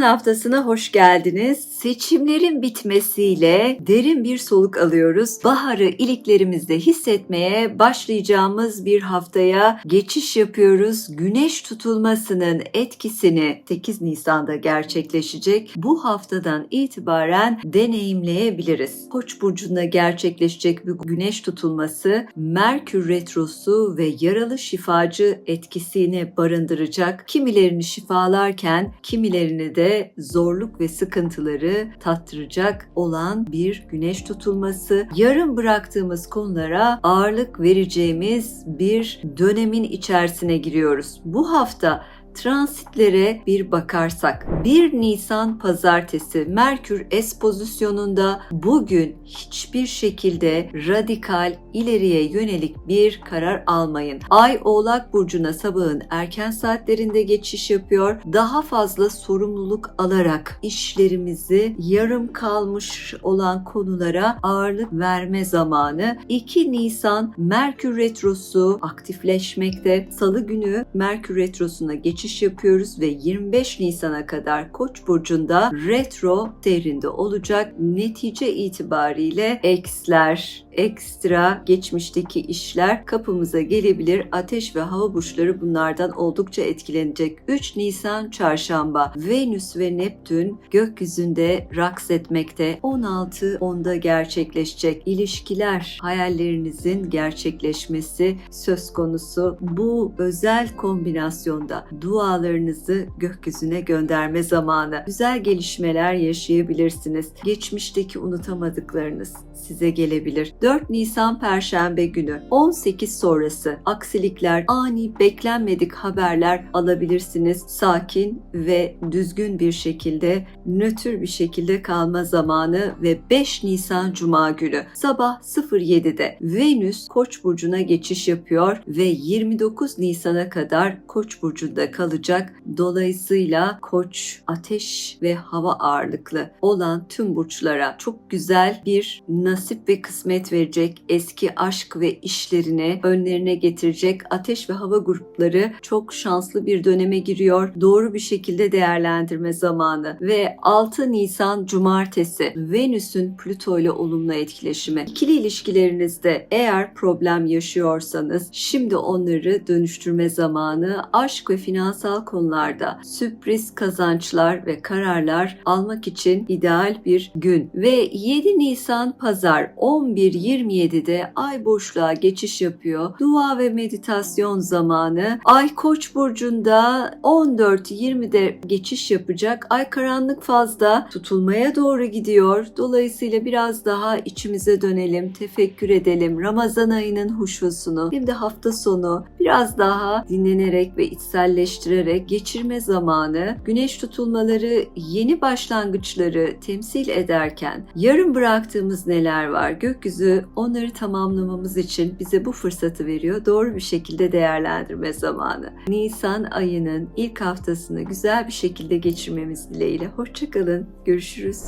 haftasına hoş geldiniz. Seçimlerin bitmesiyle derin bir soluk alıyoruz. Baharı iliklerimizde hissetmeye başlayacağımız bir haftaya geçiş yapıyoruz. Güneş tutulmasının etkisini 8 Nisan'da gerçekleşecek. Bu haftadan itibaren deneyimleyebiliriz. Koç burcunda gerçekleşecek bu güneş tutulması Merkür retrosu ve yaralı şifacı etkisini barındıracak. Kimilerini şifalarken kimilerini de zorluk ve sıkıntıları tattıracak olan bir güneş tutulması. Yarım bıraktığımız konulara ağırlık vereceğimiz bir dönemin içerisine giriyoruz. Bu hafta transitlere bir bakarsak 1 Nisan pazartesi Merkür S pozisyonunda bugün hiçbir şekilde radikal ileriye yönelik bir karar almayın. Ay Oğlak burcuna sabahın erken saatlerinde geçiş yapıyor. Daha fazla sorumluluk alarak işlerimizi yarım kalmış olan konulara ağırlık verme zamanı. 2 Nisan Merkür retrosu aktifleşmekte. Salı günü Merkür retrosuna geçiş geçiş yapıyoruz ve 25 Nisan'a kadar Koç burcunda retro seyrinde olacak. Netice itibariyle eksler, ekstra geçmişteki işler kapımıza gelebilir. Ateş ve hava burçları bunlardan oldukça etkilenecek. 3 Nisan çarşamba Venüs ve Neptün gökyüzünde raks etmekte. 16 onda gerçekleşecek ilişkiler hayallerinizin gerçekleşmesi söz konusu. Bu özel kombinasyonda dualarınızı gökyüzüne gönderme zamanı. Güzel gelişmeler yaşayabilirsiniz. Geçmişteki unutamadıklarınız size gelebilir. 4 Nisan Perşembe günü 18 sonrası aksilikler, ani beklenmedik haberler alabilirsiniz. Sakin ve düzgün bir şekilde, nötr bir şekilde kalma zamanı ve 5 Nisan Cuma günü sabah 07'de Venüs Koç burcuna geçiş yapıyor ve 29 Nisan'a kadar Koç burcunda kalacak. Dolayısıyla Koç ateş ve hava ağırlıklı olan tüm burçlara çok güzel bir nasip ve kısmet verecek. Eski aşk ve işlerini önlerine getirecek. Ateş ve hava grupları çok şanslı bir döneme giriyor. Doğru bir şekilde değerlendirme zamanı ve 6 Nisan Cumartesi Venüs'ün Plüto ile olumlu etkileşimi. İkili ilişkilerinizde eğer problem yaşıyorsanız şimdi onları dönüştürme zamanı. Aşk ve finansal konularda sürpriz kazançlar ve kararlar almak için ideal bir gün. Ve 7 Nisan Pazar 11.27'de Ay boşluğa geçiş yapıyor. Dua ve meditasyon zamanı. Ay Koç burcunda 14.20'de geçiş yapacak. Ay karanlık fazla tutulmaya doğru gidiyor. Dolayısıyla biraz daha içimize dönelim, tefekkür edelim. Ramazan ayının huşusunu hem de hafta sonu biraz daha dinlenerek ve içselleştirerek geçirme zamanı. Güneş tutulmaları yeni başlangıçları temsil ederken yarım bıraktığımız neler var? Gökyüzü onları tamamlamamız için bize bu fırsatı veriyor. Doğru bir şekilde değerlendirme zamanı. Nisan ayının ilk haftasını güzel bir şekilde geçirmemiz dileğiyle. Hoşçakalın. Görüşürüz.